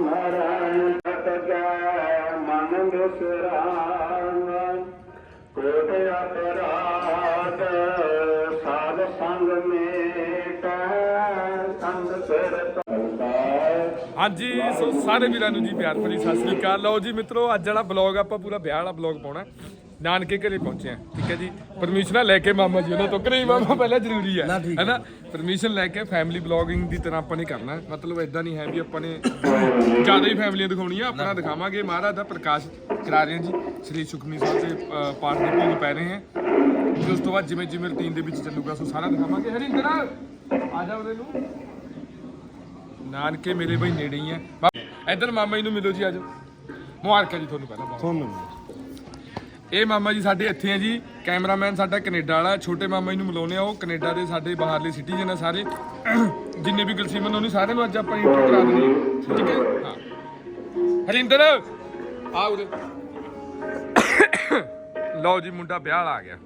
ਮਰਨ ਟਟਕੈ ਮਨ ਬਿਸਰਾਨ ਕੋਟ ਅਪਰਾਧ ਸਾਧ ਸੰਗ ਮੇਟੈ ਸੰਗ ਸਿਰ ਹਾਂਜੀ, ਸੋ ਸਾਰੇ ਵੀਰਾਂ ਨੂੰ ਜੀ ਪਿਆਰ ਭਰੀ ਸਤਿ ਸ੍ਰੀ ਅਕਾਲ। ਲਓ ਜੀ ਮਿੱਤਰੋ, ਅੱਜ ਵਾਲਾ ਬਲੌਗ ਆਪਾਂ ਪੂਰਾ ਵਿਆਹ ਵਾਲਾ ਬਲੌਗ ਪਾਉਣਾ। ਨਾਨਕੇ ਘਰੇ ਪਹੁੰਚੇ ਆ ਠੀਕ ਹੈ ਜੀ? ਪਰਮਿਸ਼ਨ ਲੈ ਕੇ ਮਾਮਾ ਜੀ ਉਹਨਾਂ ਤੋਂ ਹੀ ਮਾਮਾ ਪਹਿਲਾਂ ਜ਼ਰੂਰੀ ਹੈ ਹੈਨਾ ਪਰਮਿਸ਼ਨ ਲੈ ਕੇ ਫੈਮਿਲੀ ਬਲੌਗਿੰਗ ਦੀ ਤਰ੍ਹਾਂ ਆਪਾਂ ਨੇ ਕਰਨਾ ਮਤਲਬ ਇਦਾਂ ਨਹੀਂ ਹੈ ਵੀ ਆਪਾਂ ਨੇ ਜ਼ਿਆਦਾ ਹੀ ਫੈਮਲੀਆਂ ਦਿਖਾਉਣੀਆਂ ਆਪਣਾ ਦਿਖਾਵਾਂਗੇ। ਮਹਾਰਾਜ ਦਾ ਪ੍ਰਕਾਸ਼ ਕਰਾ ਰਹੇ ਹਾਂ ਜੀ। ਸ੍ਰੀ ਸੁਖਮਨੀ ਸਾਹਿਬ ਦੇ ਪਾਠ ਦੇ ਭੋਗ ਪੈ ਰਹੇ ਹਨ ਫਿਰ ਉਸ ਤੋਂ ਬਾਅਦ ਜਿਵੇਂ ਜਿਵੇਂ ਰੁਟੀਨ ਦੇ ਵਿੱਚ ਚੱਲੂਗਾ ਸੋ ਸਾਰਾ ਦਿਖਾਵਾਂਗੇ। ਹਰਿੰਦਰ ਆ ਜਾ ਉਹਦੇ ਨੂੰ। ਨਾਨਕੇ ਮੇਰੇ ਬਈ ਨੇੜੇ ਹੀ ਆ। ਇਧਰ ਮਾਮਾ ਜੀ ਨੂੰ ਮਿਲੋ ਜੀ ਆਜੋ ਮੁਬਾਰਕਾਂ ਜੀ ਤੁਹਾਨੂੰ ਪਹਿਲਾਂ ਤੁਹਾਨੂੰ ਇਹ ਮਾਮਾ ਜੀ ਸਾਡੇ ਇੱਥੇ ਆ ਜੀ ਕੈਮਰਾਮੈਨ ਸਾਡਾ ਕੈਨੇਡਾ ਵਾਲਾ ਛੋਟੇ ਮਾਮਾ ਜੀ ਨੂੰ ਮਿਲਾਉਨੇ ਆ ਉਹ ਕੈਨੇਡਾ ਦੇ ਸਾਡੇ ਬਾਹਰਲੇ ਸਿਟੀਜ਼ਨ ਆ ਸਾਰੇ। ਜਿੰਨੇ ਵੀ ਗਲਸੀਮਨ ਉਹਨੇ ਸਾਰਿਆਂ ਨੂੰ ਅੱਜ ਆਪਾਂ ਇੰਟਰੋ ਕਰਾ ਹੈ। ਠੀਕ ਹੈ ਹਾਂ। ਹਰਿੰਦਰ ਆ ਉਰੇ। ਲਓ ਜੀ ਮੁੰਡਾ ਵਿਆਹ ਆ ਗਿਆ।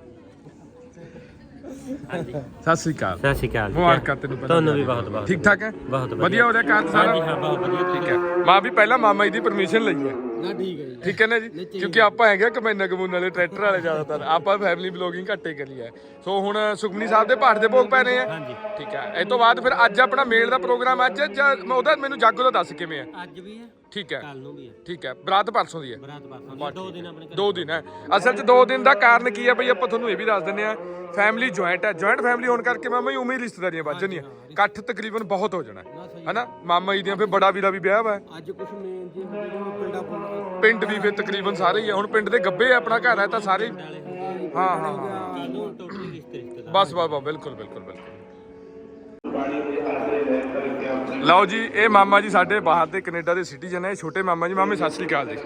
ਸਤਿ ਸ੍ਰੀ ਅਕਾਲ। ਸਤਿ ਸ਼੍ਰੀ ਅਕਾਲ। ਮੁਬਾਰਕਾਂ ਤੈਨੂੰ ਪਹਿਲਾਂ ਤੁਹਾਨੂੰ ਵੀ ਬਹੁਤ ਬਹੁਤ ਠੀਕ ਠਾਕ ਹੈ? ਬਹੁਤ ਵਧੀਆ। ਵਧੀਆ ਹੋ ਰਿਹਾ ਕਾਰ ਸਾਰਾ? ਹਾਂਜੀ ਹਾਂ ਬਹੁਤ ਵਧੀਆ। ਠੀਕ ਹੈ। ਮਾਂ ਵੀ ਪਹਿਲਾਂ ਮਾਮਾ ਜੀ ਦੀ ਪਰਮਿਸ਼ਨ ਲਈ ਹੈ। ਨਾ ਠੀਕ ਹੈ ਜੀ। ਠੀਕ ਹੈ ਨਾ ਜੀ? ਕਿਉਂਕਿ ਆਪਾਂ ਹੈਗੇ ਕਮੈਨਾ ਕਮੂਨ ਵਾਲੇ ਟਰੈਕਟਰ ਵਾਲੇ ਜ਼ਿਆਦਾਤਰ। ਆਪਾਂ ਫੈਮਿਲੀ ਬਲੌਗਿੰਗ ਘੱਟੇ ਕਰੀ ਹੈ। ਸੋ ਹੁਣ ਸੁਖਮਨੀ ਸਾਹਿਬ ਦੇ ਪਾਠ ਦੇ ਭੋਗ ਪੈ ਰਹੇ ਆ। ਹਾਂਜੀ। ਠੀਕ ਹੈ। ਇਹ ਤੋਂ ਬਾਅਦ ਫਿਰ ਅੱਜ ਆਪਣਾ ਮੇਲ ਦਾ ਪ੍ਰੋਗਰਾਮ ਅੱਜ ਜਾਂ ਉਹਦਾ ਮੈਨੂੰ ਜਾਗੋ ਦਾ ਦੱਸ ਕਿਵੇਂ ਹੈ? ਅੱਜ ਵੀ ਹੈ। ਠੀਕ ਹੈ। ਕੱਲ ਨੂੰ ਵੀ ਹੈ। ਠੀਕ ਹੈ। ਬਰਾਤ ਪਰਸੋਂ ਦੀ ਹੈ। ਬਰਾਤ ਪਾਸਾਂ ਦੋ ਦਿਨ ਆਪਣੇ ਘਰ। ਦੋ ਦਿਨ ਹੈ। ਅਸਲ 'ਚ ਦੋ ਦਿਨ ਦਾ ਕਾਰਨ ਕੀ ਹੈ ਬਈ? ਆਪਾਂ ਤੁਹਾਨੂੰ ਇਹ ਵੀ ਦੱਸ ਦਿੰਦੇ ਆ ਫੈਮਿਲੀ ਜੁਆਇੰਟ ਹੈ। ਜੁਆਇੰਟ ਫੈਮਿਲੀ ਹੋਣ ਕਰਕੇ ਮਾਮਾ ਜੀ ਉਵੇਂ ਹੀ ਰਿਸ਼ਤੇਦਾਰੀਆਂ ਵੱਧ ਜਾਂਦੀਆਂ। ਇਕੱਠ ਤਕਰੀਬਨ ਬਹੁਤ ਹੋ ਜਾਣਾ। ਹੈ ਹਨਾ? ਮਾਮਾ ਜੀ ਦੀਆਂ ਫਿਰ ਬੜਾ ਵੀਰਾ ਵੀ ਵਿਆਹ ਵਾ। ਅੱਜ ਕੁਝ ਮੇਨ ਜੀ ਹੁੰਦੇ ਨੇ ਪਿੰਡਾ ਪੁੰਡਾ ਪਿੰਡ ਵੀ ਫਿਰ ਤਕਰੀਬਨ ਸਾਰੇ ਹੀ ਆ। ਹੁਣ ਪਿੰਡ ਦੇ ਗੱਬੇ ਆ ਆਪਣਾ ਘਰ ਹੈ ਤਾਂ ਸਾਰੇ ਹੀ- ਹਾਂ ਹਾਂ ਹਾਂ। ਕੱਲ ਨੂੰ ਟੋਟਲੀ ਰਿਸ਼ਤੇ ਰਿਸ਼ਤੇਦਾਰ। ਬਸ ਬਸ ਬਸ ਬਿਲਕੁਲ ਬਿਲਕੁਲ ਬਿਲਕੁਲ। ਲਓ ਜੀ ਇਹ ਮਾਮਾ ਜੀ ਸਾਡੇ ਬਾਹਰ ਦੇ ਕੈਨੇਡਾ ਦੇ ਸਿਟੀਜ਼ਨ ਹੈ ਇਹ ਛੋਟੇ ਮਾਮਾ ਜੀ। ਮਾਮੇ ਸਤਿ ਸ੍ਰੀ ਅਕਾਲ ਜੀ।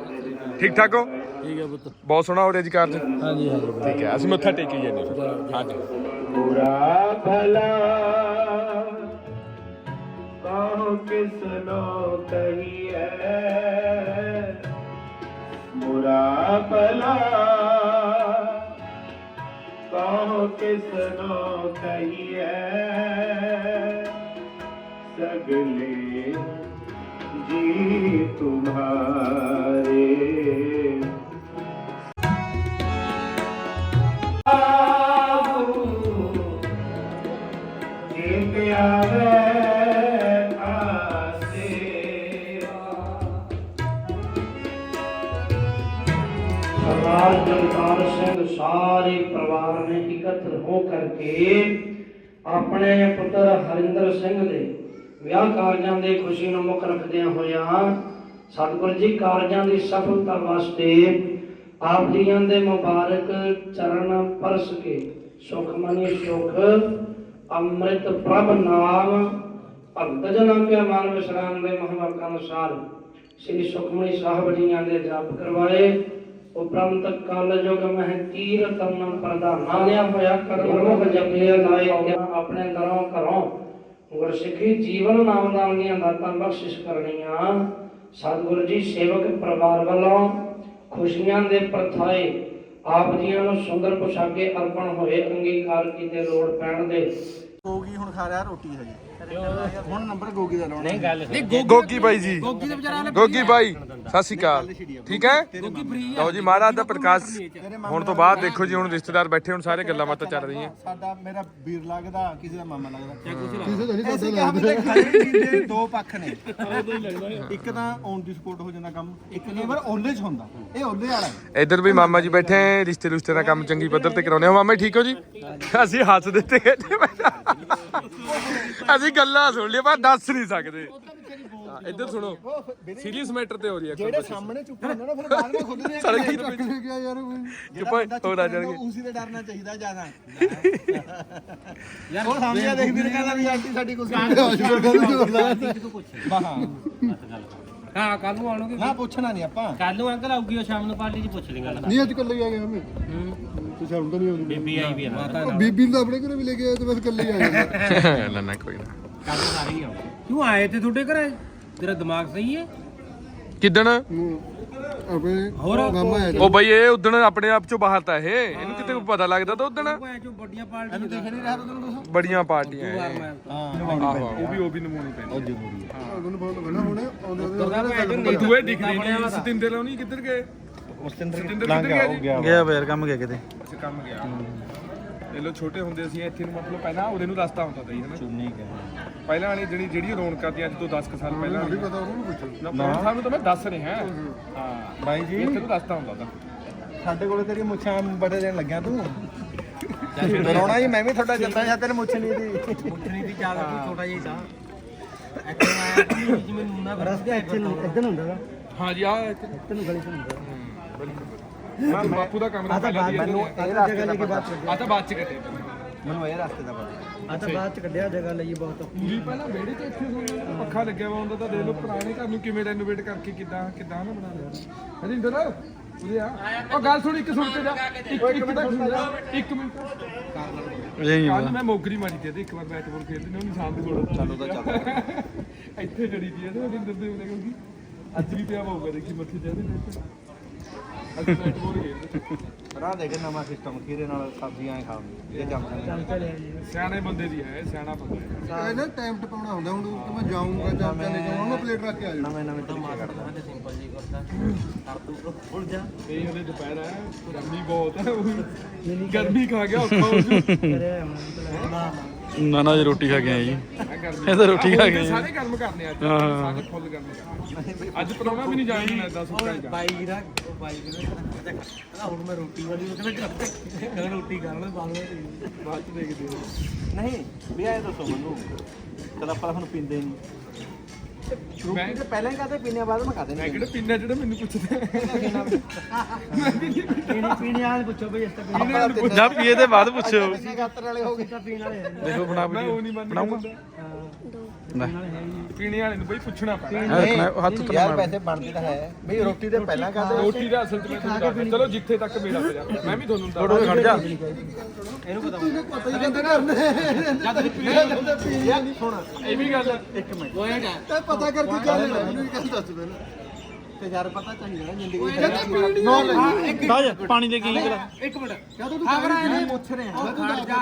ਠੀਕ ਠਾਕ ਹੋ? ਠੀਕ ਹੈ ਪੁੱਤ। ਬਹੁਤ ਸੋਹਣਾ ਹੋ ਰਿਹਾ ਜੀ ਕਾਰਜ? ਹਾਂਜੀ ਹਾਂਜੀ। ਠੀਕ ਹੈ ਅਸੀਂ ਮੱਥਾ ਟੇਕੀ ਜਾਂਦੇ ਹਾਂ। ਹਾਂਜੀ। ਬੁਰਾ ਭਲਾ ਕਹੋ ਕਿਸ ਨੋ ਕਹੀਏ ਬੁਰਾ ਭਲਾ ਕਹੋ ਕਿਸ ਨੋ ਕਹੀਏ ਸਰਦਾਰ ਜਗਤਾਰ ਸਿੰਘ ਸਾਰੇ ਪਰਿਵਾਰ ਨੇ ਇਕੱਤਰ ਹੋ ਕਰਕੇ ਆਪਣੇ ਪੁੱਤਰ ਹਰਿੰਦਰ ਸਿੰਘ ਦੇ ਵਿਆਹ ਕਾਰਜਾਂ ਦੇ ਖੁਸ਼ੀ ਨੂੰ ਮੁੱਖ ਰੱਖਦਿਆਂ ਹੋਇਆ ਸਤਿਗੁਰ ਜੀ ਕਾਰਜਾਂ ਦੀ ਸਫਲਤਾ ਵਾਸਤੇ ਆਪ ਜੀਆਂ ਦੇ ਮੁਬਾਰਕ ਚਰਨ ਪਰਸ ਕੇ ਸੁਖਮਨੀ ਸੁਖ, ਅੰਮ੍ਰਿਤ ਪ੍ਰਭ ਨਾਮ, ਭਗਤ ਜਨਾਂ ਕੇ ਮਨ ਵਿਸਰਾਮ ਦੇ ਮਹਾਵਾਕ ਅਨੁਸਾਰ ਸ੍ਰੀ ਸੁਖਮਨੀ ਸਾਹਿਬ ਜੀਆਂ ਦੇ ਜਪ ਕਰਵਾਏ। ਉਪਰੰਤ ਕਲ ਯੁਗ ਮਹਿ ਕੀਰਤਨ ਪ੍ਰਧਾਨਾ ਲਿਆ ਹੋਇਆ ਕਰਮੁਖ ਜਪੇ ਲਾਏ ਆਪਣੇ ਦਰੋਂ ਘਰੋਂ ਗੁਰਸਿੱਖੀ ਜੀਵਨ ਨਾਮਦਾਨ ਦੀਆਂ ਦਾਤਾਂ ਬਖਸ਼ਿਸ਼ ਕਰਨੀਆਂ। ਸਤਿਗੁਰੂ ਜੀ ਸੇਵਕ ਪਰਿਵਾਰ ਵੱਲੋਂ ਖੁਸ਼ੀਆਂ ਦੇ ਪ੍ਰਥਾਏ ਆਪ ਜੀਆਂ ਨੂੰ ਸੁੰਦਰ ਪੁਸ਼ਾਕੇ ਅਰਪਣ ਹੋਏ, ਅੰਗੀਕਾਰ ਕੀਤੇ ਲੋੜ ਪੈਣ ਦੇ। ਗੋਗੀ ਹੁਣ ਖਾ ਰਿਹਾ ਰੋਟੀ ਹਜੇ। ਹੁਣ ਨੰਬਰ ਗੋਗੀ ਦਾ ਲਾਉਣਾ ਨਹੀਂ ਗੱਲ ਗੋਗੀ ਬਾਈ ਜੀ। ਗੋਗੀ ਦੇ ਵਿਚਾਰਾ ਗੋਗੀ ਬਾਈ ਸਤਿ ਸ਼੍ਰੀ ਅਕਾਲ। ਠੀਕ ਹੈ? ਲਓ ਜੀ ਮਹਾਰਾਜ ਦਾ ਪ੍ਰਕਾਸ਼। ਹੁਣ ਤੋਂ ਬਾਅਦ ਦੇਖੋ ਜੀ ਹੁਣ ਰਿਸ਼ਤੇਦਾਰ ਬੈਠੇ ਹੁਣ ਸਾਰੇ ਗੱਲਾਂ ਬਾਤਾਂ ਚੱਲ ਰਹੀਆਂ। ਸਾਡਾ ਮੇਰਾ ਵੀਰ ਲੱਗਦਾ ਕਿਸੇ ਦਾ ਮਾਮਾ ਲੱਗਦਾ। ਕਿਸੇ ਦਾ ਨਹੀਂ ਐਸੇ ਕੰਮ ਤੇ ਖਾਈ ਚੀਜ਼ ਦੇ ਦੋ ਪੱਖ ਨੇ। ਇੱਕ ਤਾਂ ਔਨ ਦੀ ਸਪੋਰਟ ਹੋ ਜਾਂਦਾ ਕੰਮ ਇੱਕ ਕਈ ਵਾਰ ਓਲੇ ਚ ਹੁੰਦਾ। ਇਹ ਓਲੇ ਵਾਲਾ ਹੈ। ਇੱਧਰ ਵੀ ਮਾਮਾ ਜੀ ਬੈਠੇ ਆ, ਰਿਸ਼ਤੇ ਰੁਸ਼ਤੇ ਦਾ ਕੰਮ ਚੰਗੀ ਪੱਧਰ ਤੇ ਕਰਾਉਂਦੇ ਹੋ। ਮਾਮਾ ਜੀ ਠੀਕ ਹੋ ਜੀ? ਅਸੀਂ ਹੱਸ ਦਿੱਤੇ ਅਸੀਂ ਗੱਲਾਂ ਸੁਣ ਲਈਆਂ ਪਰ ਦੱਸ ਨਹੀਂ ਸਕਦੇ। ਹਾਂ, ਇੱਧਰ ਸੁਣੋ। ਸੀਰੀਅਸ ਮੈਟਰ ਤੇ ਹੋ ਰਹੀ ਹੈ ਜਿਹੜੇ ਸਾਹਮਣੇ ਚੁੱਪ ਹੁੰਦਾ ਨਾ ਫਿਰ ਬਾਅਦ ਵਿੱਚ ਖੁੱਲਦੇ ਆ ਸੜਕ ਤੇ ਲੈ ਗਿਆ ਯਾਰ ਚੁੱਪ ਹੋ ਨਾ ਜਾਣਗੇ ਉਸੇ ਤੇ ਡਰਨਾ ਚਾਹੀਦਾ ਜ਼ਿਆਦਾ। ਯਾਰ ਉਹ ਸਮਝਿਆ ਦੇਖ ਵੀਰ ਕਹਿੰਦਾ ਵੀ ਆਂਟੀ ਸਾਡੀ ਕੁਝ ਹਾਂ। ਕੱਲ ਨੂੰ ਆਉਣਗੇ ਨਾ ਪੁੱਛਣਾ ਨਹੀਂ ਆਪਾਂ। ਕੱਲ ਨੂੰ ਅੰਕਲ ਆਊਗੀ ਉਹ ਸ਼ਾਮ ਨੂੰ ਪਾਰਟੀ 'ਚ ਪੁੱਛ ਲਈ ਗੱਲ। ਨਹੀਂ ਅੱਜ ਕੱਲੇ ਹੀ ਆ ਗਏ ਹਮੇ ਤੂੰ ਸ਼ਰਮ ਤਾਂ ਨਹੀਂ ਆਉਂਦੀ। ਬੀਬੀ ਆਈ ਵੀ ਆ। ਕੱਲ ਉਹ ਬੀਬੀ ਨੂੰ ਤਾਂ ਆਪਣੇ ਘਰੇ ਵੀ ਲੈ ਕੇ ਆਇਆ ਤੇ ਬਸ ਕੱਲੇ ਹੀ ਆ। ਜਾਂਦਾ ਨਾ ਨਾ ਕੋਈ ਨਾ। ਨੂੰ ਸਾਰੇ ਹੀ ਆਉਣਗੇ। ਕਿਉਂ ਆਏ ਤੇ ਤੁਹਾਡੇ ਘਰੇ? ਤੇਰਾ ਦਿਮਾਗ ਸਹੀ ਹੈ? ਕਿਦਣ? ਆਪਣੇ ਹੋਰ? ਮਾਮਾ ਆਇਆ ਉਹ ਬਈ ਇਹ ਉਦਣ ਆਪਣੇ ਆਪ ਚੋਂ ਬਾਹਰ ਤਾਂ ਇਹ। ਇਹਨੂੰ ਤੇ ਪਤਾ ਲੱਗਦਾ ਤਾਂ ਉਦਣ। ਭੈਣ ਚੋਂ ਵੱਡੀਆਂ ਪਾਰਟੀਆਂ ਇਹਨੂੰ ਦੇਖ ਨਹੀਂ ਰਿਹਾ ਤੈਨੂੰ ਦੱਸੋ ਬੜੀਆਂ ਪਾਰਟੀਆਂ ਇਹ। ਹਾਂ ਆਹੋ ਉਹ ਵੀ ਉਹ ਵੀ ਨਮੂਨੀ ਪੈਂਦੀ ਉਹਨੂੰ ਬਹੁਤ ਹੁਣੇ ਆਉਂਦੇ ਉਹ ਦੂਏ ਦਿਖ ਰਹੀ ਨਹੀਂ। ਸਤਿੰਦਰ ਉਹ ਨਹੀਂ ਕਿੱਧਰ ਗਏ? ਮੁਸਤਿੰਦਰ ਸਤਿੰਦਰ ਲੰਘ ਕਿੱਧਰ ਗਿਆ ਗਿਆ ਉਹ ਗਿਆ। ਗਿਆ ਵੇ ਯਾਰ ਕੰਮ ਗਿਆ ਕਿਤੇ। ਅੱਛਾ ਕੰਮ ਗਿਆ। ਇਹ ਲੋ ਛੋਟੇ ਹੁੰਦੇ ਅਸੀਂ ਇੱਥੇ ਨੂੰ ਮਤਲਬ ਪਹਿਲਾਂ ਉਹਦੇ ਨੂੰ ਰਸਤਾ ਹੁੰਦਾ ਤਾ ਜੀ ਹਨਾ? ਚੁੰਨੀ ਗਿਆ ਪਹਿਲਾਂ ਵਾਲੀ ਜਿਹੜੀ ਜਿਹੜੀ ਰੌਣਕਾਂ ਤੀ ਅੱਜ ਤੋਂ 10 ਕੁ ਸਾਲ ਪਹਿਲਾਂ ਨਹੀਂ ਵਾਲੀ। ਪਤਾ ਉਹਨੂੰ ਪੁੱਛੋ। ਨਾ ਪੁਰਾਣੇ ਸਾਨੂੰ ਤਾਂ ਮੈਂ ਦੱਸ ਰਿਹਾ। ਹਾਂ ਬਾਈ ਜੀ। ਇੱਥੇ ਨੂੰ ਰਸਤਾ ਹੁੰਦਾ ਤਾਂ। ਸਾਡੇ ਕੋਲੇ ਤੇਰੀ ਮੁੱਛਾਂ ਬੜੇ ਦੇਣ ਲੱਗਿਆ ਤੂੰ। ਡਰਾਉਣਾ ਜੀ ਮੈਂ ਵੀ ਤੁਹਾਡਾ ਜੱਤਾ ਜਾਂ ਤੇਰੇ ਮੁੱਛ ਨਹੀਂ ਦੀ। ਮੁੱਠਣੀ ਦੀ ਚਾਲ ਕੋਈ ਛੋਟਾ ਜਿਹਾ ਹੀ ਸਾਹ ਇੱਥੇ ਆਇਆ ਕਿ ਜਿਵੇਂ ਨੂਨਾ ਰਸਤੇ ਇੱਥੇ ਨੂੰ ਇੱਧਰ ਹੁੰਦਾ ਵਾ। ਹਾਂ ਜੀ ਆ ਇੱਥੇ ਨੂੰ ਗਲੀ ਚ ਹੁੰਦਾ। ਹਾਂ ਬਾਪੂ ਦਾ ਪਹਿਲਾਂ ਦੀ ਮੈਨੂੰ ਆ। ਇਹ ਰਸਤੇ ਦਾ ਪਤਾ। ਆ ਤਾਂ ਬਾਅਦ ਚ ਕੱਟੇ ਮੈਨੂੰ ਇਹ ਰਸਤੇ ਦਾ ਪਤਾ। ਆ ਤਾਂ ਬਾਅਦ ਚ ਕੱਢਿਆ ਜਗ੍ਹਾ ਲਈ ਬਹੁਤ। ਪੂਰੀ ਪਹਿਲਾਂ ਵਿਹੜੇ 'ਚ ਇੱਥੇ ਸੌਂਦੇ ਪੱਖਾ ਲੱਗਿਆ ਵਾ ਹੁੰਦਾ ਤਾਂ ਦੇਖ ਲਓ ਪੁਰਾਣੇ ਘਰ ਨੂੰ ਕਿਵੇਂ ਰੈਨੋਵੇਟ ਕਰਕੇ ਕਿਦਾਂ ਕਿਦਾਂ ਨਾ ਬਣਾ ਲਿਆ। ਹਰਿੰਦਰ ਉਰੇ ਆ। ਉਹ ਗੱਲ ਸੁਣ ਇੱਕ ਸੁਣ ਕੇ ਜਾ। ਇੱਕ ਇੱਕ ਸੁਣ ਜਾ ਇੱਕ ਮਿੰਟ। ਇਹ ਕੱਲ ਮੈਂ ਮੋਗਰੀ ਮਾਰੀ ਤੇ ਇੱਕ ਵਾਰ ਬੈਟ ਬਾਲ ਖੇਡਦੇ ਨੇ ਉਹ ਨਿਸ਼ਾਨ ਦੇ ਕੋਲ ਚਲੋ ਤਾਂ ਚੱਲ। ਇੱਥੇ ਜੜੀ ਦੀ ਇਹਦੇ ਹਰਿੰਦਰ ਦੇ ਉਹਨੇ ਕਿਉਂਕਿ ਅੱਜ ਵੀ ਪਿਆ ਹੋਊਗਾ ਦੇਖੀ ਮੱਥੇ ਤੇ ਇਹਦੇ ਵਿੱਚ। ਅੱਜ ਬੈਟ ਬਾਲ ਖੇਡਦੇ ਰਾਹ ਦੇਖ ਨਵਾਂ ਸਿਸਟਮ ਖੀਰੇ ਨਾਲ ਸਬਜ਼ੀਆਂ ਐ ਖਾਉਂਦੇ ਇਹ ਜੰਮ ਜਾਂਦੇ ਸਿਆਣੇ ਬੰਦੇ ਦੀ ਹੈ ਇਹ ਸਿਆਣਾ ਬੰਦਾ ਹੈ। ਇਹ ਨਾ ਟਾਈਮ ਟਪਾਉਣਾ ਹੁੰਦਾ ਹੁਣ ਕਿ ਮੈਂ ਜਾਊਂਗਾ ਜਾਂ ਚਲੇ ਜਾਊਂਗਾ ਪਲੇਟ ਰੱਖ ਕੇ ਆ ਜਾਊਂਗਾ ਨਵੇਂ ਨਵੇਂ ਤਰੀਕੇ ਕਰਦਾ। ਸਿੰਪਲ ਜੀ ਕਰਦਾ। ਕਰ ਤੂੰ ਭੁੱਲ ਜਾ। ਇਹ ਉਹਦੇ ਦੁਪਹਿਰ ਹੈ ਗਰਮੀ ਬਹੁਤ ਹੈ ਉਹ ਗਰਮੀ ਖਾ ਗਿਆ ਔਖਾ ਹੋ ਜੂ ਕਰਿਆ ਹੁਣ ਮਤਲਬ ਨਾ ਨਾ ਜੀ ਰੋਟੀ ਖਾ ਕੇ ਆਏ ਜੀ। ਇਹ ਤਾਂ ਰੋਟੀ ਖਾ ਗਏ। ਸਾਰੇ ਗਰਮ ਕਰਨੇ ਅੱਜ। ਸਾਰੇ ਫੁੱਲ ਗਰਮ ਕਰਨੇ ਅੱਜ ਪਰੌਣਾ ਵੀ ਨਹੀਂ ਜਾਣੀ ਮੈਂ 10 ਰੁਪਏ ਦਾ ਬਾਈ ਦਾ ਬਾਈ ਦਾ ਕਹਿੰਦਾ ਹੁਣ ਮੈਂ ਰੋਟੀ ਵਾਲੀ ਉਹ ਕਹਿੰਦਾ ਕਹਿੰਦਾ ਰੋਟੀ ਖਾ ਲੈ ਬਾਅਦ ਵਿੱਚ ਬਾਅਦ ਚ ਦੇਖਦੇ ਹਾਂ। ਨਹੀਂ ਵੀ ਆਏ ਦੱਸੋ ਮੈਨੂੰ ਚਲ ਆਪਾਂ ਹੁਣ ਪੀਂਦੇ ਨਹੀਂ ਮੈਂ ਤੇ ਪਹਿਲਾਂ ਹੀ ਕਾਹਤੇ ਪੀਨੇ ਬਾਅਦ ਮੈਂ ਕਾਹਤੇ ਮੈਂ ਨਹੀਂ ਕਿਹੜਾ ਪਿੰਨਾ ਜਿਹੜਾ ਮੈਨੂੰ ਪੁੱਛਦੇ। ਪੀਣੀ ਪੀਣੀ। ਵਾਲੇ ਪੁੱਛੋ ਬਈ ਇਸ ਤਾਂ ਪੀਣੀ ਆਪਾਂ ਜਾ ਪੀਏ ਦੇ ਬਾਅਦ ਪੁੱਛੋ। ਕਿਸੇ ਗਾਤਰ ਵਾਲੇ ਹੋ ਗਏ। ਤਾਂ ਪੀਣ ਵਾਲੇ ਹੈ ਦੇਖੋ ਬਣਾ ਮੈਂ ਉਹ ਨਹੀਂ ਵੀਡੀਓ ਮੰਨਦਾ। ਬਣਾਉਂਗਾ? ਪੀਣੇ ਵਾਲੇ ਨੂੰ ਬਈ ਪੁੱਛਣਾ ਪੈਣਾ। ਨਹੀਂ, ਹੱਥ ਉੱਤੇ ਯਾਰ ਮਾਰ। ਵੈਸੇ ਬਣਦੀ ਤਾਂ ਹੈ। ਵੀ ਰੋਟੀ ਦੇ ਪਹਿਲਾਂ ਕਾਹਤੇ ਰੋਟੀ ਦਾ ਅਸਲ ਚ ਮੈਂ ਤੁਹਾਨੂੰ ਦੱਸਦਾ। ਚਲੋ ਜਿੱਥੇ ਤੱਕ ਮੇਰਾ ਪਿਆ ਮੈਂ ਵੀ ਤੁਹਾਨੂੰ ਥੋੜਾ ਦੱਸਦਾ। ਖੜ ਜਾ। ਪਤਾ ਹੀ ਕਹਿੰਦੇ ਕਰਨੇ। ਯਾਰ ਸੁਣ। ਇਹ ਵੀ ਗੱਲ ਹੈ। ਤੇ ਪਤਾ ਕਰਕੇ ਚੱਲ ਲੈਣਾ ਮੈਨੂੰ ਵੀ ਗੱਲ ਦੱਸ ਪਹਿਲਾਂ। ਤੇ ਯਾਰ ਪਤਾ ਚਾਹੀਦਾ ਜ਼ਿੰਦਗੀ ਬਾਜ ਪਾਣੀ ਦੇ ਕੀ ਇੱਕ ਮਿੰਟ। ਕਹ ਤੂੰ ਖਬਰ ਆਏ ਨੇ ਪੁੱਛ ਰਹੇ। ਖੜ ਜਾ।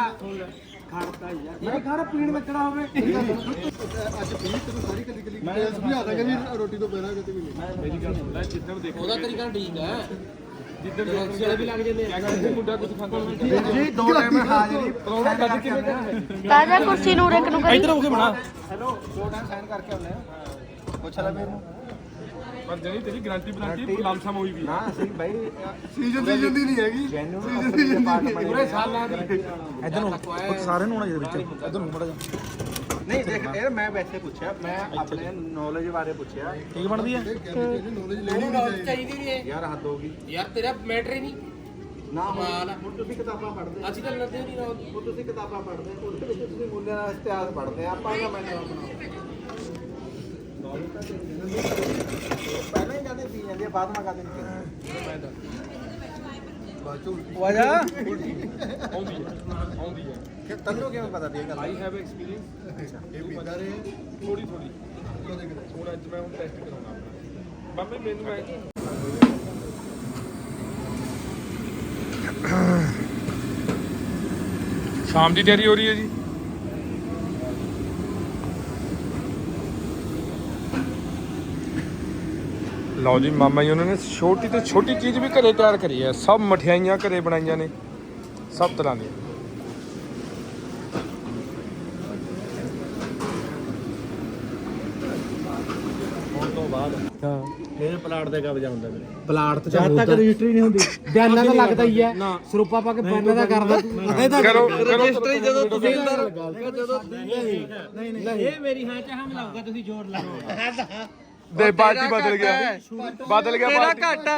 ਖੜਦਾ ਯਾਰ ਇਹ ਖੜ ਪੀਣ ਵਿੱਚ ਹੋਵੇ। ਅੱਜ ਪੀ ਤੈਨੂੰ ਸਾਰੀ ਕਲੀ ਕਲੀ ਮੈਂ ਸਮਝਾ ਦਾਂਗਾ ਵੀ ਰੋਟੀ ਤੋਂ ਬਿਨਾਂ ਕਿਤੇ ਵੀ ਨਹੀਂ। ਮੇਰੀ ਗੱਲ ਸੁਣ ਲੈ ਜਿੱਦਣ ਦੇਖੋ ਉਹਦਾ ਤਰੀਕਾ ਠੀਕ ਹੈ। ਜਿੱਦਣ ਦੇਖੋ ਵੀ ਲੱਗ ਜਾਂਦੇ ਆ। ਮੁੰਡਾ ਕੁਝ ਖਾਂਦਾ ਨਹੀਂ। ਜੀ ਦੋ ਟਾਈਮ ਹਾਜ਼ਰੀ ਕੱਢ ਕਿਵੇਂ ਕਰਨਾ? ਤਾਜਾ ਕੁਰਸੀ ਨੂੰ ਰੇਕ ਨੂੰ ਕਰੀ। ਹੋ ਕੇ ਬਣਾ। ਹੈਲੋ ਦੋ ਟਾਈਮ ਸਾਈਨ ਕਰਕੇ ਆਉਂਦੇ ਆ। ਪੁੱਛ ਲੈ ਮੈਨੂੰ ਪਰ ਜਣੀ ਤੇਰੀ ਗਾਰੰਟੀ ਬਲਾਂਟੀ ਲਾਮਸਮ ਹੋਈ ਵੀ ਨਾ ਅਸੀਂ ਬਾਈ ਸੀਜ਼ਨ ਸੀਜ਼ਨ ਦੀ ਨਹੀਂ ਹੈਗੀ। ਜੈਨੂਨ ਕੰਪਨੀ ਦੇ ਪੂਰੇ ਸਾਲ ਲਾ ਦੇ। ਇਧਰ ਨੂੰ ਉਹ ਸਾਰੇ ਨੂੰ ਹੋਣਾ ਜਿਹਦੇ ਵਿੱਚ। ਇਧਰ ਨੂੰ ਮੜਾ ਜਾ। ਨਹੀਂ ਦੇਖ ਇਹ ਮੈਂ ਵੈਸੇ ਪੁੱਛਿਆ ਮੈਂ ਆਪਣੇ ਨੌਲੇਜ ਬਾਰੇ ਪੁੱਛਿਆ। ਠੀਕ ਬਣਦੀ ਹੈ ਨੌਲੇਜ ਲੈਣੀ ਨਹੀਂ ਚਾਹੀਦੀ ਨਹੀਂ ਯਾਰ ਹੱਦ ਹੋ ਗਈ। ਯਾਰ ਤੇਰਾ ਮੈਟਰ ਹੀ ਨਹੀਂ। ਨਾ ਹੁਣ ਤੁਸੀਂ ਕਿਤਾਬਾਂ ਪੜ੍ਹਦੇ ਅਸੀਂ ਤਾਂ ਲੱਦੇ ਨਹੀਂ ਰੋ ਹੁਣ ਤੁਸੀਂ ਕਿਤਾਬਾਂ ਪੜ੍ਹਦੇ ਹੋ, ਉਹਦੇ ਵਿੱਚ ਤੁਸੀਂ ਮੁੱਲਿਆਂ ਦਾ ਇਤਿਹਾਸ ਪੜ੍ਹਦੇ ਆ। ਆਪਾਂ ਦਾ ਮੈਨੂੰ ਆਪਣਾ ਪਹਿਲਾਂ ਹੀ ਕਹਿੰਦੇ ਪੀ ਜਾਂਦੇ ਆ, ਬਾਅਦ ਮਾ ਕਹਿੰਦੇ ਨਹੀਂ ਆਉਂਦੀ ਹੈ ਆਉਂਦੀ ਹੈ ਕਿ ਤੈਨੂੰ ਕਿਵੇਂ ਪਤਾ ਦੀ ਇਹ ਗੱਲ ਆਈ ਹੈਵ ਐਕਸਪੀਰੀਅੰਸ ਇਹ ਪੀਂਦਾ ਰਹੇ? ਥੋੜੀ ਥੋੜੀ ਕਦੇ ਕਦੇ ਹੁਣ ਅੱਜ ਮੈਂ ਹੁਣ ਟੈਸਟ ਕਰਾਉਣਾ ਆਪਣਾ। ਬਾਬੇ ਮੈਨੂੰ ਮੈਂ ਸ਼ਾਮ ਦੀ ਤਿਆਰੀ ਹੋ ਰਹੀ ਹੈ ਜੀ। ਲਓ ਜੀ ਮਾਮਾ ਜੀ ਉਹਨਾਂ ਨੇ ਛੋਟੀ ਤੋਂ ਛੋਟੀ ਚੀਜ਼ ਵੀ ਘਰੇ ਤਿਆਰ ਕਰੀ ਹੈ ਸਭ ਮਠਿਆਈਆਂ ਘਰੇ ਬਣਾਈਆਂ ਨੇ ਸਭ ਤਰ੍ਹਾਂ ਦੀਆਂ ਮੇਰੇ ਪਲਾਟ ਦੇ ਕਬ ਜਾਂਦਾ ਮੇਰੇ ਪਲਾਟ ਤੇ ਜਦ ਤੱਕ ਰਜਿਸਟਰੀ ਨਹੀਂ ਹੁੰਦੀ ਬਿਆਨਾਂ ਦਾ ਲੱਗਦਾ ਹੀ ਹੈ ਸਰੂਪਾ ਪਾ ਕੇ ਬਿਆਨਾਂ ਦਾ ਕਰਦਾ ਤੂੰ ਇਹ ਤਾਂ ਕਰੋ ਰਜਿਸਟਰੀ ਜਦੋਂ ਤੁਸੀਂ ਜਦੋਂ ਨਹੀਂ ਨਹੀਂ ਇਹ ਮੇਰੀ ਹਾਂ ਚਾਹਾਂ ਮਿਲਾਊਗਾ ਤੁਸੀਂ ਜ਼ੋਰ ਲਾਓ ਦੇ ਪਾਰਟੀ ਬਦਲ ਗਿਆ ਬਦਲ ਗਿਆ ਪਾਰਟੀ ਤੇਰਾ ਘੱਟ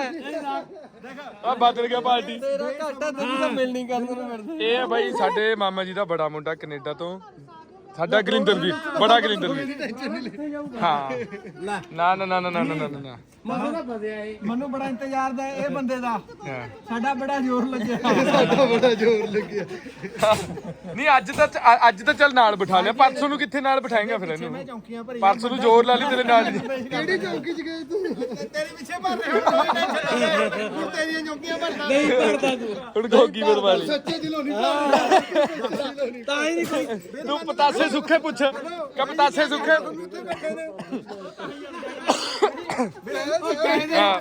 ਆ ਬਦਲ ਗਿਆ ਪਾਰਟੀ ਤੇਰਾ ਘਾਟਾ ਤੈਨੂੰ ਤਾਂ ਮਿਲਣੀ ਕਰਨ ਨੂੰ ਮਿਲਦਾ। ਇਹ ਹੈ ਬਾਈ ਸਾਡੇ ਮਾਮਾ ਜੀ ਦਾ ਬੜਾ ਮੁੰਡਾ ਕੈਨੇਡਾ ਤੋਂ। ਸਾਡਾ ਗਰਿੰਦਰ ਵੀ ਬੜਾ ਗਰਿੰਦਰ ਵੀ ਹਾਂ। ਨਾ ਨਾ ਨਾ ਨਾ ਨਾ ਨਾ ਨਾ ਨਾ। ਮੈਨੂੰ ਬੜਾ ਇੰਤਜ਼ਾਰ ਦਾ ਇਹ ਬੰਦੇ ਦਾ। ਹਾਂ। ਸਾਡਾ ਬੜਾ ਜ਼ੋਰ ਲੱਗਿਆ। ਸਾਡਾ ਬੜਾ ਜ਼ੋਰ ਲੱਗਿਆ। ਨਹੀਂ ਅੱਜ ਤਾਂ ਅ- ਅੱਜ ਤਾਂ ਚੱਲ ਨਾਲ ਬਿਠਾ ਲਿਆ। ਪਰਸੋਂ ਨੂੰ ਕਿੱਥੇ ਨਾਲ ਬਿਠਾਏਗਾ ਫਿਰ ਇਹਨੂੰ? ਚੌਂਕੀਆਂ ਭਰੀ ਪਰਸੋਂ ਨੂੰ ਜ਼ੋਰ ਲਾ ਲਈ ਤੇਰੇ ਨਾਲ ਹੀ। ਕਿਹੜੀ ਚੌਂਕੀ 'ਚ ਗਏ ਤੂੰ? ਤੇਰੇ ਪਿੱਛੇ ਭਰ ਰਹੇ ਹੁਣ ਤੇਰੀਆਂ ਚੌਂਕੀਆਂ ਭਰਦਾ। ਨਹੀਂ ਭਰਦਾ ਤੂੰ। ਹੁਣ ਗੋਗੀ ਬਰਵਾਲੀ ਸੱਚੇ ਦਿਲੋਂ ਨਹੀਂ ਭਰਦਾ। ਤਾਂ ਹੀ ਨਹੀਂ ਕੋਈ ਤੂੰ ਪਤਾਸੇ ਸੁੱਖੇ ਪੁੱਛ ਕਿ ਪਤਾਸੇ ਸੁੱਖੇ ਹਾਂ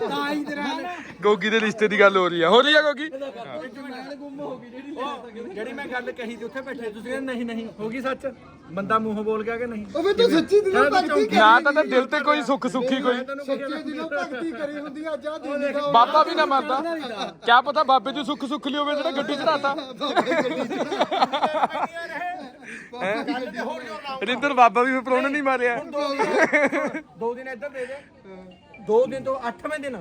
ਤਾਂ ਹੀ ਤੇਰਾ ਗੋਗੀ ਦੇ ਰਿਸ਼ਤੇ ਦੀ ਗੱਲ ਹੋ ਰਹੀ ਆ। ਹੋ ਰਹੀ ਆ ਗੋਗੀ? ਜਿਹੜੀ ਮੈਂ ਗੱਲ ਕਹੀ ਤੇ ਉੱਥੇ ਬੈਠੇ ਤੁਸੀਂ ਕਹਿੰਦੇ ਨਹੀਂ ਨਹੀਂ। ਹੋ ਗਈ ਸੱਚ? ਬੰਦਾ ਮੂੰਹੋਂ ਬੋਲ ਗਿਆ ਕਿ ਨਹੀਂ? ਉਹ ਵੀ ਤੂੰ ਸੱਚੀ ਦਿਲੋਂ ਭਗਤੀ ਕਰੀ ਨਾ ਤਾਂ ਤਾਂ ਦਿਲ ਤੇ ਕੋਈ ਸੁੱਖ ਸੁੱਖੀ ਕੋਈ। ਸੱਚੇ ਦਿਲੋਂ ਭਗਤੀ ਕਰੀ ਹੁੰਦੀ ਆ, ਅੱਜ ਆ ਦਿਨ ਦਾ ਬਾਬਾ ਵੀ ਨਾ ਮੰਨਦਾ। ਕਿਆ ਪਤਾ ਬਾਬੇ ਦੀ ਸੁੱਖ ਸੁੱਖ ਲਈ ਹੋਵੇ ਜਿਹੜਾ ਗੱਡੀ ਚੜਾਤਾ ਰਿੰਦਰ ਬਾਬਾ। ਵੀ ਪਰੋਣ ਨਹੀਂ ਮਾਰਿਆ। ਦੋ ਦਿਨ। ਇੱਧਰ ਦੇ ਦੇ। ਦੋ ਦਿਨ ਤੋਂ 8ਵੇਂ ਦਿਨ।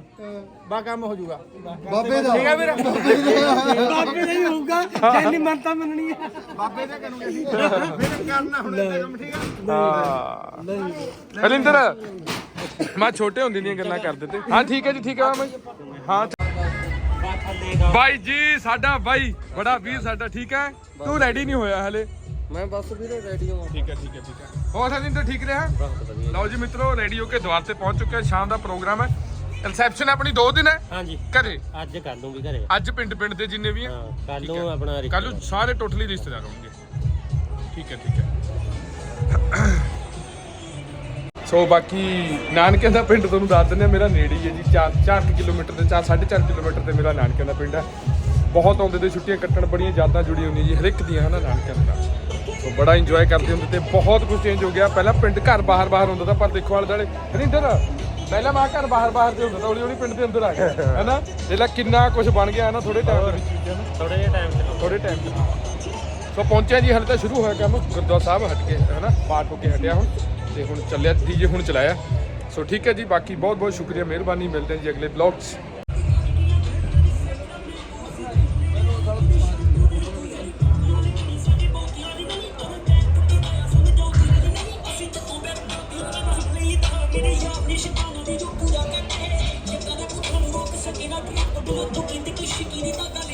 ਬਾ ਕੰਮ ਹੋ ਜਾਊਗਾ। ਬਾਬੇ ਦਾ। ਠੀਕ ਹੈ ਵੀਰ? ਬਾਬੇ ਦਾ। ਹੀ ਹੋਊਗਾ। ਜੈਨੀ ਮੰਨਤਾ ਮੰਨਣੀ ਹੈ ਬਾਬੇ ਦਾ ਕਰੂਗੇ ਅਸੀਂ ਫਿਰ ਕਰਨਾ ਹੁਣ ਇਹ ਕੰਮ ਠੀਕ ਹੈ। ਹਾਂ ਰਿੰਦਰ ਮੈਂ ਛੋਟੇ ਹੁੰਦੇ ਦੀਆਂ ਗੱਲਾਂ ਕਰਦੇ ਤੇ ਹਾਂ ਠੀਕ ਹੈ ਜੀ ਠੀਕ ਹੈ ਮੈਂ ਹਾਂ। ਬਾਈ ਜੀ ਸਾਡਾ ਬਾਈ ਬੜਾ ਵੀਰ ਸਾਡਾ ਠੀਕ ਹੈ? ਤੂੰ ਰੈਡੀ ਨਹੀਂ ਹੋਇਆ ਹਲੇ? ਮੈਂ ਬਸ ਵੀਰੇ ਰੈਡੀ ਹਾਂ। ਠੀਕ ਹੈ ਠੀਕ ਹੈ ਠੀਕ ਹੈ। ਹੋਰ ਹਰਿੰਦਰ ਠੀਕ ਰਿਹਾ? ਲਓ ਜੀ ਮਿੱਤਰੋ ਰੇਡੀਓ ਕੇ ਦਵਾਰ ਤੇ ਪਹੁੰਚ ਚੁੱਕੇ ਹਾਂ ਸ਼ਾਮ ਦਾ ਪ੍ਰੋਗਰਾਮ ਹੈ। ਰਿਸੈਪਸ਼ਨ ਆਪਣੀ ਦੋ ਦਿਨ ਹੈ? ਹਾਂਜੀ। ਘਰੇ? ਅੱਜ ਕਰ ਲੂੰ ਵੀ ਘਰੇ। ਅੱਜ ਪਿੰਡ ਪਿੰਡ ਦੇ ਜਿੰਨੇ ਵੀ ਆ? ਹਾਂ ਕੱਲ ਨੂੰ। ਆਪਣਾ ਕੱਲ ਨੂੰ ਸਾਰੇ ਟੋਟਲੀ ਰਿਸ਼ਤੇਦਾਰ ਹੋਣਗੇ। ਠੀਕ ਹੈ ਠੀਕ ਹੈ। ਸੋ ਬਾਕੀ ਨਾਨਕਿਆਂ ਦਾ ਪਿੰਡ ਤੁਹਾਨੂੰ ਦੱਸ ਦਿੰਦੇ ਮੇਰਾ ਨੇੜੇ ਹੀ ਹੈ ਜੀ 4 4 ਕਿਲੋਮੀਟਰ ਤੇ 4 4.5 ਕਿਲੋਮੀਟਰ ਤੇ ਮੇਰਾ ਨਾਨਕਿਆਂ ਦਾ ਪਿੰਡ ਹੈ। ਬਹੁਤ ਆਉਂਦੇ ਤੇ ਛੁੱਟੀਆਂ ਕੱਟਣ ਬੜੀਆਂ ਯਾਦਾਂ ਜੁੜੀਆਂ ਹੁੰਦੀਆਂ ਜੀ ਹਰ ਇੱਕ ਦੀਆਂ ਹਨਾ ਨਾਨਕਿਆਂ ਦੇ ਸੋ ਬੜਾ ਇੰਜੋਏ ਕਰਦੇ ਹੁੰਦੇ ਤੇ ਬਹੁਤ ਕੁਝ ਚੇਂਜ ਹੋ ਗਿਆ। ਪਹਿਲਾਂ ਪਿੰਡ ਘਰ ਬਾਹਰ ਬਾਹਰ ਹੁੰਦਾ ਤਾਂ ਪਰ ਦੇਖੋ ਵਾਲੇ ਦਾਲੇ ਹਰਿੰਦਰ ਪਹਿਲਾਂ ਮਾ ਘਰ ਬਾਹਰ ਬਾਹਰ ਤੇ ਹੁੰਦਾ ਤਾਂ ਹੌਲੀ ਹੌਲੀ ਪਿੰਡ ਦੇ ਅੰਦਰ ਆ ਗਿਆ। ਹੈਨਾ? ਦੇਖਲਾ ਕਿੰਨਾ ਕੁਝ ਬਣ ਗਿਆ ਨਾ ਥੋੜੇ ਟਾਈਮ ਦੇ ਵਿੱਚ। ਥੋੜੇ ਜਿਹੇ ਟਾਈਮ ਚ ਥੋੜੇ ਟਾਈਮ ਸੋ ਪਹੁੰਚਿਆ ਜੀ ਹਾਲੇ ਤਾਂ ਸ਼ੁਰੂ ਹੋਇਆ ਕੰਮ। ਗੁਰਦੁਆਰਾ ਸਾਹਿਬ ਹਟ ਕੇ ਹੈਨਾ? ਪਾਠ ਹੋ ਕੇ ਹਟਿਆ ਹੁਣ। ਤੇ ਹੁਣ ਚੱਲਿਆ ਡੀਜੇ ਹੁਣ ਚਲਾਇਆ। ਸੋ ਠੀਕ ਹੈ ਜੀ ਬਾਕੀ ਬਹੁਤ ਬਹੁਤ ਸ਼ੁਕਰੀਆ ਮਿਹਰਬਾਨੀ ਮਿਲਦੇ ਹਾਂ ਜੀ ਅਗਲੇ ਬਲੌਗ 'ਚ। Chiquinho da galera.